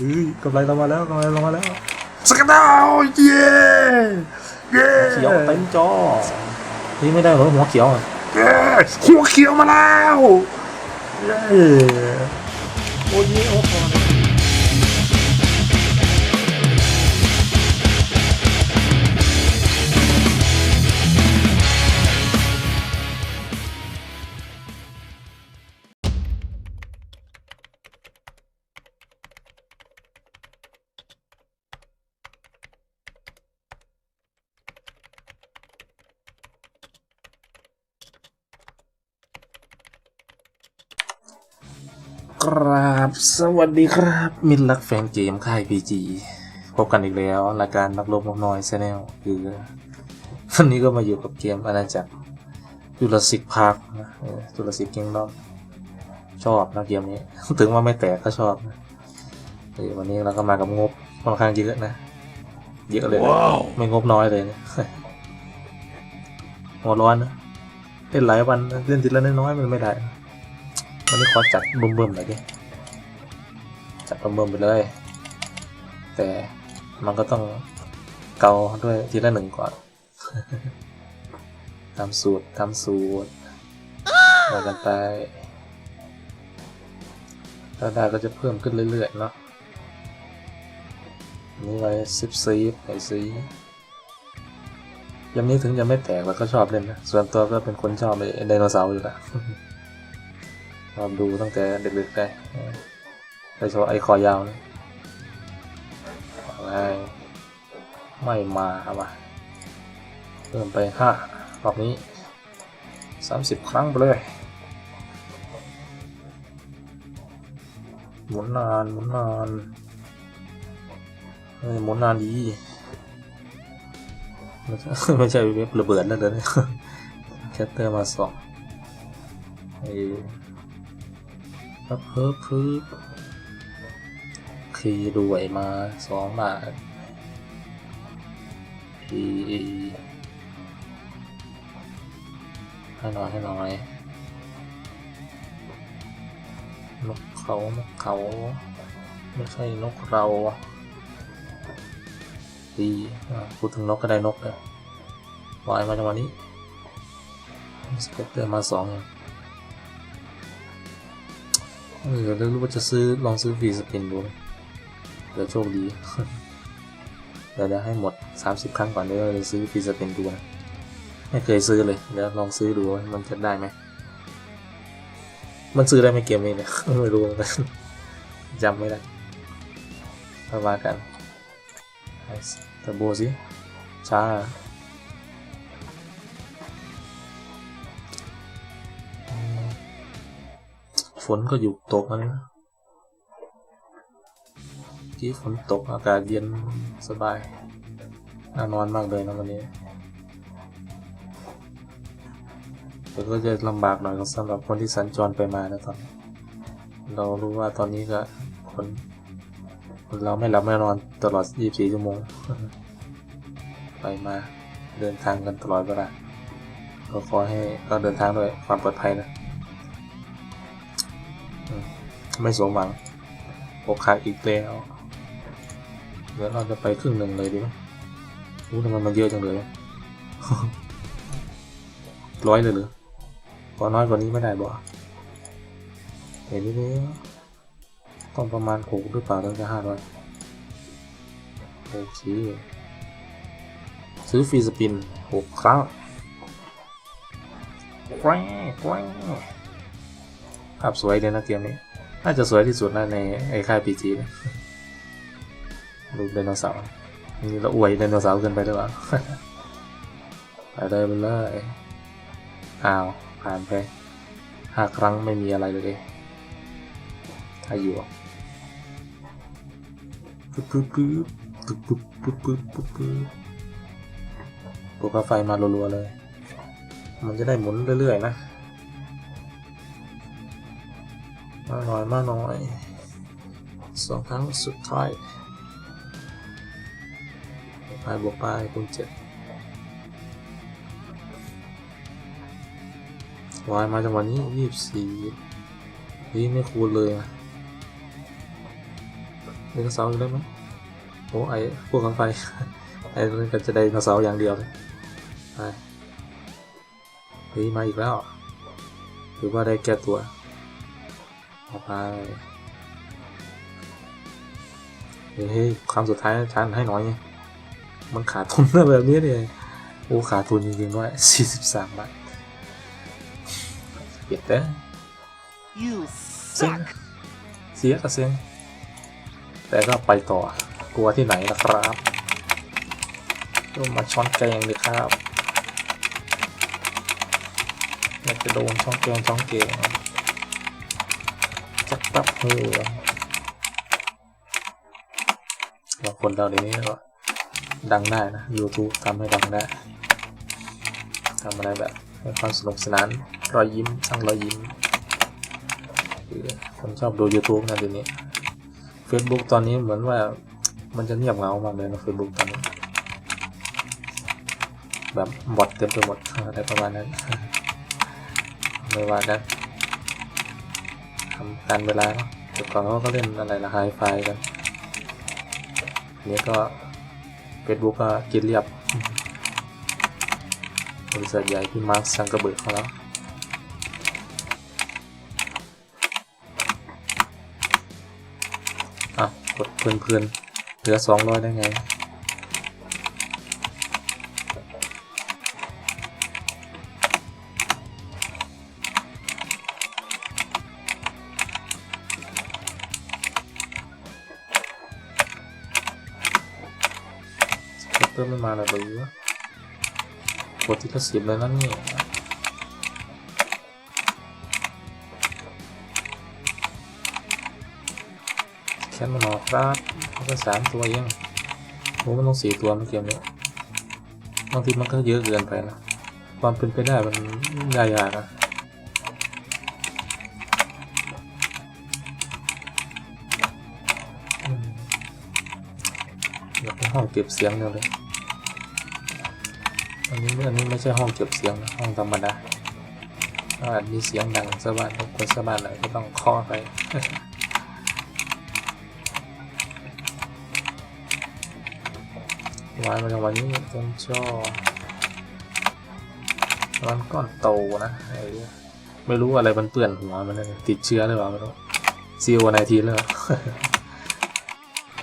เฮ้ยกำไรเรามาแล้วกำไรเรามาแล้วสกัดดาวเย้เย้เขียวเต็มจอนี่ไม่ได้เหรอหัวเขียวอะเย้หัวเขียวมาแล้วเย้โอ้ยโอ้พ ครับ สวัสดีครับ มิตรรักแฟนเกมค่ายพีจีพบกันอีกแล้วรายการนักลบนกน้อยชาแนลคือวันนี้ก็มาอยู่กับเกมอาณาจักรจุลศิษย์พาร์คนะเออจุลศิษย์เกมดอมชอบนะเกมนี้ ถึงว่าไม่แตกก็ชอบนะเออวันนี้เราก็มากับงบค่อนข้างเยอะนะ เยอะเลยนะไม่งบน้อยเลยนะหัวร้อนนะเล่นหลายวันนะเล่นทีละน้อยๆมันไม่ได้นะ วันนี้ขอจัดเบึ้มๆหน่อยดิ จัดประเมินไปเลย แต่มันก็ต้องเกาด้วยทีละหนึ่งก่อนทำสูตรทำสูตรมากันไปถ้าได้ก็จะเพิ่มขึ้นเรื่อยๆเนาะนี่ไว้ซิปซีฟไอซียำนี้ถึงจะไม่แตกเราก็ชอบเล่นนะ ส่วนตัวก็เป็นคนชอบไอไดโนเสาร์อยู่และ ชอบดูตั้งแต่เด็กๆได้โดยเฉพาะไอ้คอยาวนี่อะไรไม่มาครับวะเพิ่มไปห้ารอบนี้สามิบครั้งไปเลยหมุนนานหมุนนานเฮ้ยหมุนนานดีไม่ใช่ไม่ใช่เว็บระเบิดแล้วเดี๋ยวนี้แคตเตอร์มาสองไอ้ พิ่มเพิ่มเพิ่มคีย์ด้วยมาสองบาทคีให้น่อยให้น่อยนกเขานกเขา ไม่ใช่นกเราดีอะพูดถึงนกก็ได้นกเลยวายมาจังหวะนี้สเก็ตเตอร์มาสอง เออเดี๋ยวรู้ว่าจะซื้อลองซื้อฟรีสปินดูเดี๋ยวโชคดีเดี๋ยวจะให้หมด 30 ครั้งก่อนเดี๋ยวจะซื้อฟรีสปินดูนะไม่เคยซื้อเลยเดี๋ยวลองซื้อดูว่ามันจะได้ไหมมันซื้อได้ไหมเกมนี้เนี่ยไม่รู้เหมือนกันจำไม่ได้มาว่ากันเทอร์โบสิช้า นก็อยู่ตกนะที่ฝนตกอากาศเย็นสบายน่านอนมากเลยนะวันนี้แต่ก็จะลำบากหน่อยสำหรับคนที่สัญจรไปมานะตอนเรารู้ว่าตอนนี้ก็คนคนเราไม่หลับไม่นอนตลอด 24 ชั่วโมง ไปมาเดินทางกันตลอดเวลาก็ขอให้ก็เดินทางด้วยความปลอดภัยนะ ไม่สมหวังอกหักอีกแล้วเดี๋ยวเราจะไปครึ่งหนึ่งเลยดีไหมรู้ทำไมมันเยอะจังเลยร้อยเลยหรือพอน้อยกว่านี้ไม่ได้บ่เห็นนี้ต้องประมาณหกหรือเปล่าถึงจะห้าร้อยโอเคซื้อฟรีสปินหกครั้งแกว้งแกว้งภาพสวยเลยนะเกมนี้ น่าจะสวยที่สุดนะในไอ้ค่ายพีจีนะรูปไดโนเสาร์นี่เราอวยไดโนเสาร์เกินไปหรือเปล่าไปเลยไปเลยอ้าวผ่านไปห้าครั้งไม่มีอะไรเลยถ้าอยู่ปึ๊บปึ๊บปึ๊บปึ๊บปึ๊บปึ๊บปึ๊บปึ๊บปึ๊บปลุกกาไฟมารัวๆเลย มันจะได้หมุนเรื่อยๆนะ มาหน่อยมาหน่อยสองครั้งสุดท้ายไปบวกไปคูณเจ็ดวายมาจังหวะนี้ยี่สิบสี่นี่ไม่คูณเลยนะไดโนเสาร์อีกแล้วมั้งโอ้ไอพวกกันไฟ ไอ้นั่นก็จะได้ไดโนเสาอย่างเดียวเลยไปเฮ้ยมาอีกแล้ว หรือว่าได้แก้ตัว เอาไปเฮ้ยเฮ้ยคำสุดท้ายชานให้น้อยไงมันขาดทุนนะแบบนี้เนี่ยโอ้ขาดทุนจริงๆด้วยสี่สิบสามบาทเปลี่ยนแต่ You เซ็ง suck. เสียก็เซ็งแต่ก็ไปต่อกลัวที่ไหนล่ะครับก็มาช้อนแกงเลยครับอยากจะโดนช้อนแกงช้อนแกง จักปั๊บเฮ้ยเราคนเราเดี๋ยวนี้ก็ดังได้นะ YouTube ทำให้ดังได้ทำอะไรแบบให้ความสนุกสนานรอยยิ้มสร้างรอยยิ้มคนชอบดู YouTube นะเดี๋ยวนี้ Facebook ตอนนี้เหมือนว่ามันจะเงียบเหงามากเลยนะ Facebook ตอนนี้ แบบบอทเต็มไปหมดอะไรประมาณนั้น ไม่ว่านะ การเวลาเนาะแต่ก่อนเขาก็เล่นอะไรละไฮไฟกันอันนี้ก็ Facebook ก็กินเรียบบริษัทใหญ่ที่มาร์คซังกระเบิดเขาแล้วอะกดเพลินเพลินๆเหลือสองร้อยได้ไง ก็ตเตอร์ไม่มาเลยหรือกดที่ละสิบเลยนะนี่แค่มันออกครับมันก็สามตัวเองโอ้มันต้องสี่ตัวมื่อกี้เนี่บางทีมันก็เยอะเกินไปนะ ความเป็นไปได้มันยากๆนะอยากเป็นห้องเก็บเสียงเดียวเลย อันนี้อันนี้ไม่ใช่ห้องเก็บเสียงนะห้องธรรมดาถ้าอาจมีเสียงดังสะบัดคนสะบัดอะไรก็ต้องเคาะไปวายมาจากวันนี้เต็มจอร้อนก้อนโตนะไอ้ไม่รู้อะไรมันเปื่อนหัวมันเลยติดเชื้อหรือเปล่าไม่รู้ซีโอไนทีเลย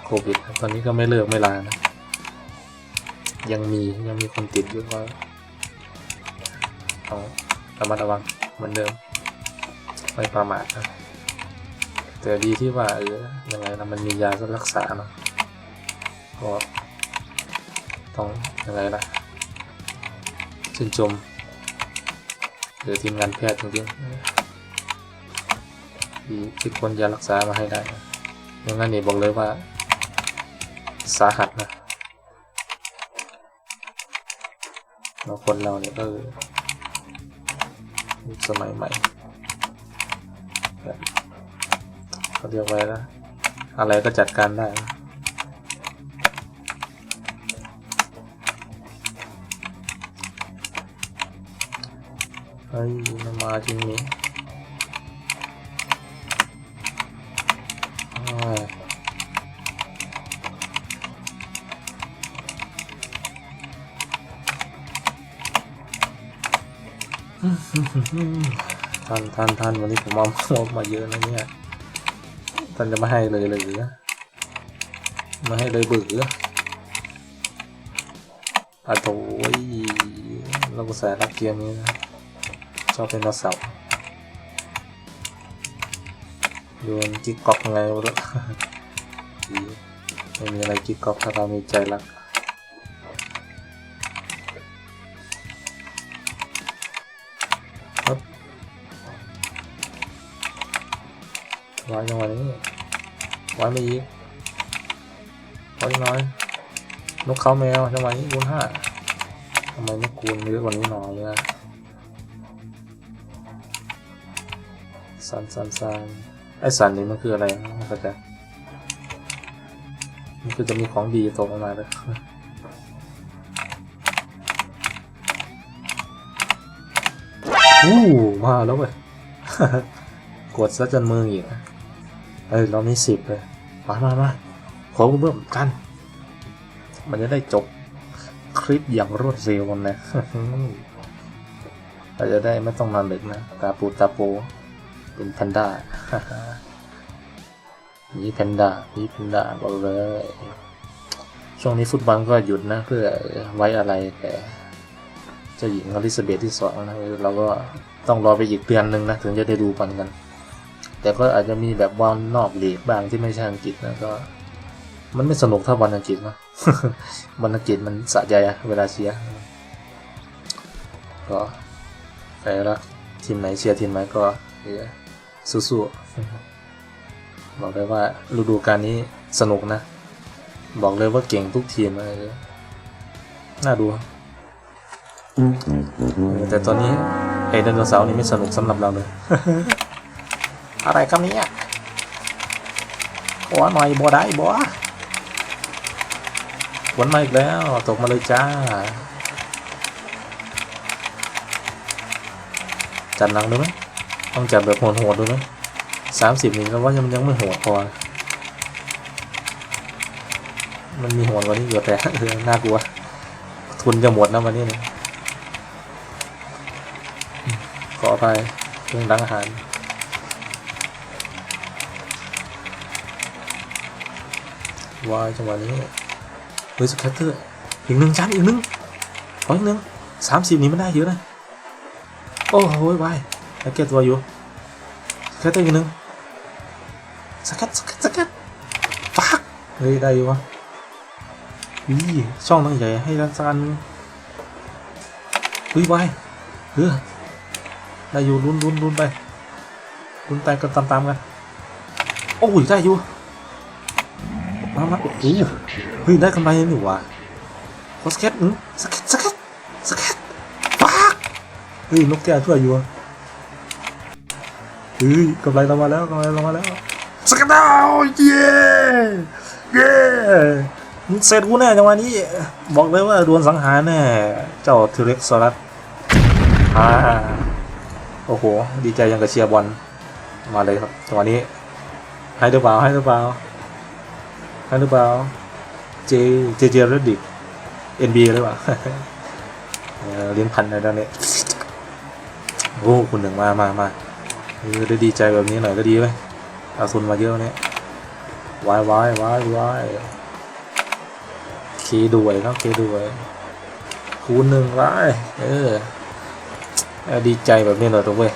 โควิดตอนนี้ก็ไม่เลิกไม่ลานะ ยังมียังมีคนติดอยู่ก็ต้องระมัดระวังเหมือนเดิม ไม่ประมาทนะแต่ดีที่ว่าเออยังไงนะมันมียารักษาเนาะก็ต้องยังไงล่ะชื่นชมหรือทีมงานแพทย์จริงๆดีที่คนยารักษามาให้ได้นะไม่งั้นนี่บอกเลยว่าสาหัสนะ เราคนเราเนี่ยก็คือสมัยใหม่แบบเขาเรียกไว้นะอะไรก็จัดการได้เฮ้ยมันมาจริงนี่ ท่านท่านท่านวันนี้ผมเอางบมาเยอะนะเนี่ยท่านจะไม่ให้เลยเลยหรือไม่ให้เลยเบื่ออะโถยเราก็สายรักเกมนี้นะชอบเป็นดาวเสาร์โยนกิ๊กกอกไงวะไม่มีอะไรกิ๊กกอกถ้าเรามีใจรัก วางจังหวะนี้วางไม่อีกวางอีกน้อยนกเขาแมวจังหวะนี้คูณห้าทำไมไม่คูณเยอะกว่านี้หน่อยเลยนะสันสันสันไอสันนี่มันคืออะไรนะมันก็จะมันคือจะมีของดีตกออกมาเลยอู้มาแล้วเว้ยกดซะจนมืออีกนะ เอ้ยเรามีสิบเลยมามามาขอเพิ่มกัน มันจะได้จบคลิปอย่างรวดเร็วนะเราจะได้ไม่ต้องนอนดึกนะตาปูตาโปเป็นแพนด้ามีแพนด้ามีแพนด้าบอกเลย ช่วงนี้ฟุตบอลก็หยุดนะ เพื่อไว้อะไรแก่เจ้าหญิงอลิซาเบธที่สองนะเราก็ต้องรอไปอีกเดือนหนึ่งนะ ถึงจะได้ดูบอลกัน ก็อาจจะมีแบบบอลนอกลีกบ้างที่ไม่ใช่อังกฤษนะก็ มันไม่สนุกเท่าบอลอังกฤษนะบอลอังกฤษมันสะใจอะเวลาเชียร์ก็ใครรักทีมไหนเชียร์ทีมไหนก็เออสู้ๆบอกเลยว่าฤดูกาลนี้สนุกนะ บอกเลยว่าเก่งทุกทีมเลยน่าดูครับเออแต่ตอนนี้ไอ้ไดโนเสาร์นี่ไม่สนุกสำหรับเราเลย อะไรครับเนี่ยหัวหน่อยบัวได้บัวนมาอีกแล้วตกมาเลยจ้า จัดหนังดูไหมต้องจัดแบบโหดๆดูไหมสามสิบนี่แล้วว่ายังยังไม่โหดพอ มันมีโหดกว่านี้อยู่แต่เออน่ากลัว ทุนจะหมดนะวันนี้เนี่ยขออภัยเรื่องร้านอาหาร วายจังหวะนี้เฮ้ยสแคตเตอร์อีกหนึ่งชั้นอีกหนึ่งขออีกหนึ่งสามสิบนี้มันได้เยอะนะโอ้โหวายสแคตตัวอยู่สแคตเตอร์อีกหนึ่งสแคตสแคตสแคตฟักเฮ้ยได้อยู่วะวิ่ช่องตั้งใหญ่ให้รันซันเฮ้ยวายเฮ้ยได้อยู่ลุ้นลุ้นลุ้นไปลุ้นไปกันตามๆกันโอ้ยได้อยู่ มามาโอ้โหเฮ้ยได้กำไรนี่ว่าโคสเก็ตอืมสเก็ตสเก็ตสเก็ตฟักเฮ้ยนกแก้วช่วยอยู่อะเฮ้ยกำไรเรามาแล้วกำไรเรามาแล้วสเก็ตดาวเย้เย้มึงเสร็จกูแน่จังหวะนี้ บอกเลยว่าโดนสังหารแน่เจ้าทิเร็กซอรัสอ่าโอ้โห ดีใจยังกับเชียร์บอลมาเลยครับจังหวะนี้ให้หรือเปล่าให้หรือเปล่า ใช่หรือเปล่าเจเจเจเรดดิกเอ็นบีหรือเปล่าเออเลี้ยงพันธุ์ในด้านนี้โอ้คุณหนึ่งมามามาเออได้ดีใจแบบนี้หน่อยก็ดีไหมเอาทุนมาเยอะเนี่ยวายวายวายวายเคด้วยครับเคด้วยคูณหนึ่งร้ายเออดีใจแบบนี้หน่อยตัวเว้ย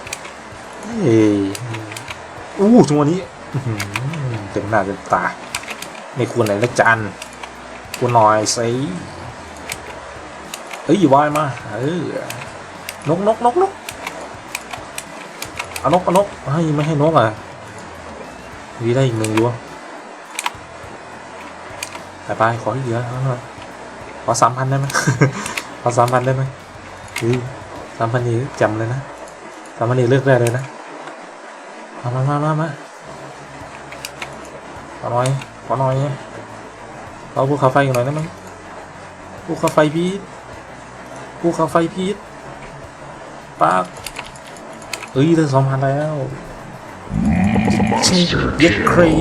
เฮ้ยอู้จังหวะนี้เต็มหน้าเต็มตา ไม่ควรไหนละจันควรหน่อยสิเอ้ยวายมาเออนกนกนกนกเอานกเอานกให้ไม่ให้นกอะวีได้อีกหนึ่งอยู่ไปไปขออีกเยอะขอสามพันได้ไหมขอสามพันได้ไหมสามพันนี้จำเลยนะสามพันนี้เลือกได้เลยนะมามามามามาขอหน่อย อหน่อยเอาภูเขาไฟกันหน่อยได้ไหมภูเขาไฟพีทภูเขาไฟพีทปากเอ้ยได้สองพันแล้วเย็ดครี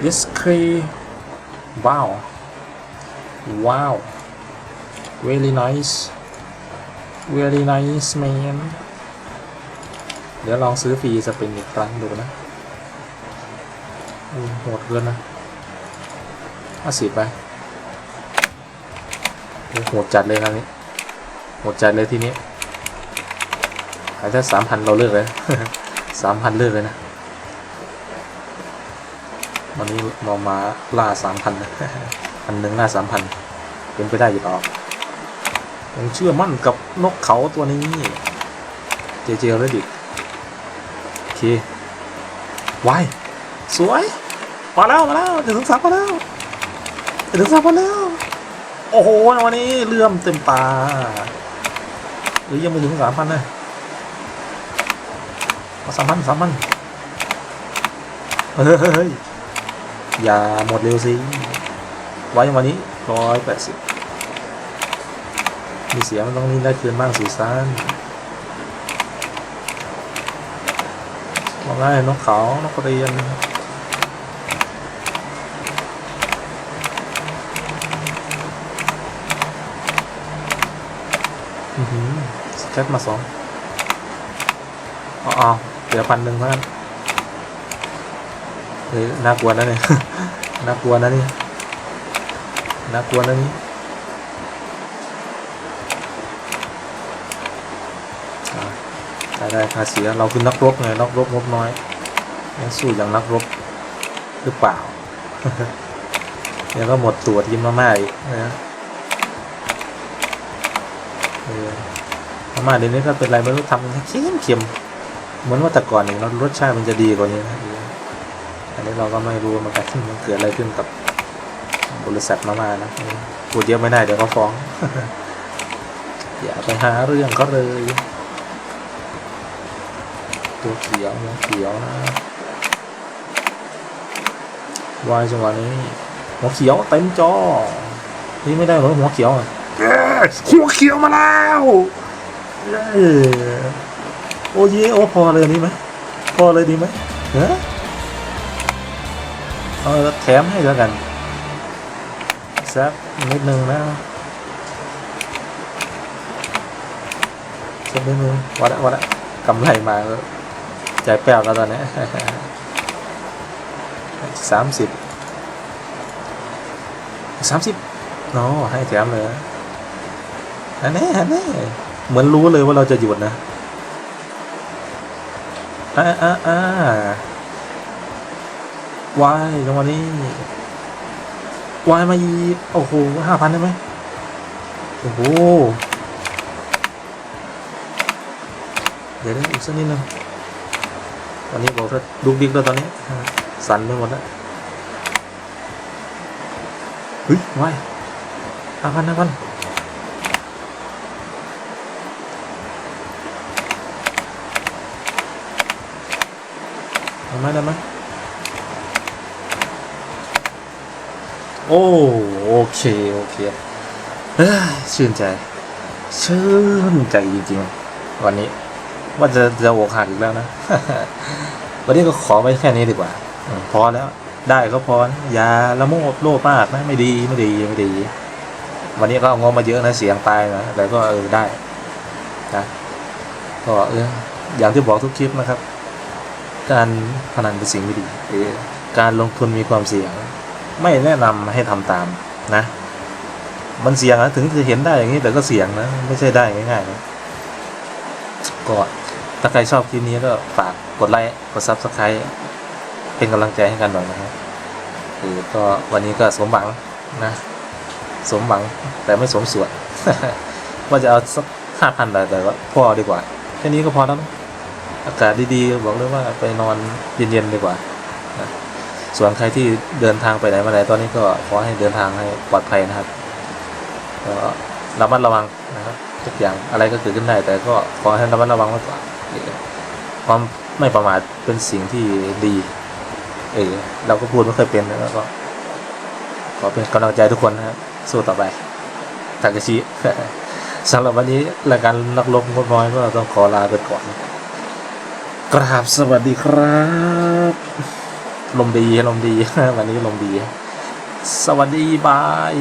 เยสครีว้าวว้าว very nice very nice man เดี๋ยวลองซื้อฟรีสปริงอีกครั้งดูนะโหดเกินนะ ห้าสิบไปโหดจัดเลยครั้งนี้โหดจัดเลยทีนี้ขายถ้าสามพันเราเลิกเลยสามพันเลิกเลยนะวันนี้เรามาล่าสามพันนะพันหนึ่งล่าสามพันเป็นไปได้อยู่หรอผมเชื่อมั่นกับนกเขาตัวนี้ เจเจเรดิโอเควายสวย มาแล้ว มาแล้วถึงสามมาแล้ว ถึงสามมาแล้ว โอ้โหวันนี้เลื่อมเต็มตา หรือยังไม่ถึงสามพันเลยมาสามพันสามพันเฮ้ย อย่าหมดเร็วสิไว้วันนี้ร้อยแปดสิบมีเสียมันต้องนี่ได้คืนบ้างสีสันมองได้นกเขา นกกระเรียน อือหือ สแคทมาสองอ๋อเหลือพันหนึ่งเท่านั้นเฮ้ยน่ากลัวนะเนี่ยน่ากลัวนะนี่น่ากลัวนะนี่ได้ได้ค่าเสียเราคือนักรบไงนักรบงบน้อยยังสู้อย่างนักรบหรือเปล่าเดี๋ยวก็หมดตัวทีมมาม่าอีกนะเออ มาม่าเดี๋ยวนี้ก็เป็นไรไม่รู้ทำเค็มเค็มเหมือนว่าแต่ก่อนเนี่เรสชาติมันจะดีกว่านี้นะอันนี้เราก็ไม่รู้เหมือนกันมันเกิดอะไรขึ้นกับบริษัทมามานะพูดเยอะไม่ได้เดี๋ยวเขาฟ้อง อย่าไปหาเรื่องเขาเลย ตัวเขียวหัวเขียวนะวายจังหวะนี้หัวเขียวเต็มจอนี่ไม่ได้หรอหัวเขียวอะหัวเขียวมาแล้ว เออโอ้ยโอ้พอเลยดีไหมพอเลยดีไหมเฮ้เออแถมให้แล้วกันสักนิดนึงนะสักนิดนึงวัดละวัดละกำไรมาใจแป้วแล้วตอนนี้สามสิบสามสิบเนาะให้แถมเลยอันนี้อันนี้ เหมือนรู้เลยว่าเราจะหยุดนะอ่าอ่าอ่าวายจังหวะนี้วายมาอีกโอ้โหห้าพันได้ไหมโอ้โหเดี๋ยวได้อีกสักนิดนึงตอนนี้บอกว่าดุกดิกแล้วตอนนี้ สั่นไปหมดแล้วเฮ้ยวายห้าพันห้าพัน ได้ไหมได้ไหมโอ้โอเค โอเคเอ้ยชื่นใจ ชื่นใจจริงๆ วันนี้ ว่าจะจะโอกหักอีกแล้วนะ วันนี้ก็ขอไว้แค่นี้ดีกว่าอพอแล้ว ได้ก็พออย่าละโมบโลภมากนะ ไม่ดีไม่ดีไม่ดี วันนี้ก็เอางบมาเยอะนะเสียงตายนะแต่ก็เออได้นะก็เอออย่างที่บอกทุกคลิปนะครับ การพนันเป็นสิ่งไม่ดีเออการลงทุนมีความเสี่ยง ไม่แนะนำให้ทำตามนะ มันเสี่ยงนะถึงจะเห็นได้อย่างนี้แต่ก็เสี่ยงนะ ไม่ใช่ได้ง่ายๆนะก็ถ้าใครชอบคลิปนี้ก็ฝากกดไลค์กดซับสไครต์เป็นกำลังใจให้กันหน่อยนะครับเออก็วันนี้ก็สมหวังนะ สมหวังแต่ไม่สมส่วนว่าจะเอาสักห้าพันแต่แต่ว่าพอดีกว่าแค่นี้ก็พอแล้ว อากาศดีๆ บอกเลยว่าไปนอนเย็นๆดีกว่า ส่วนใครที่เดินทางไปไหนมาไหนตอนนี้ก็ขอให้เดินทางให้ปลอดภัยนะครับก็ระมัดระวังนะครับทุกอย่างอะไรก็เกิดขึ้นได้ แต่ก็ขอให้ระมัดระวังไว้ก่อนความไม่ประมาทเป็นสิ่งที่ดี เออเราก็พูดไม่เคยเป็นแล้วก็ขอเป็นกำลังใจทุกคนนะครับสู้ต่อไปทากาชิสำหรับวันนี้รายการนักลบงดน้อยก็ต้องขอลาไปก่อน กราบสวัสดีครับ ลมดีลมดี วันนี้ลมดี สวัสดีบาย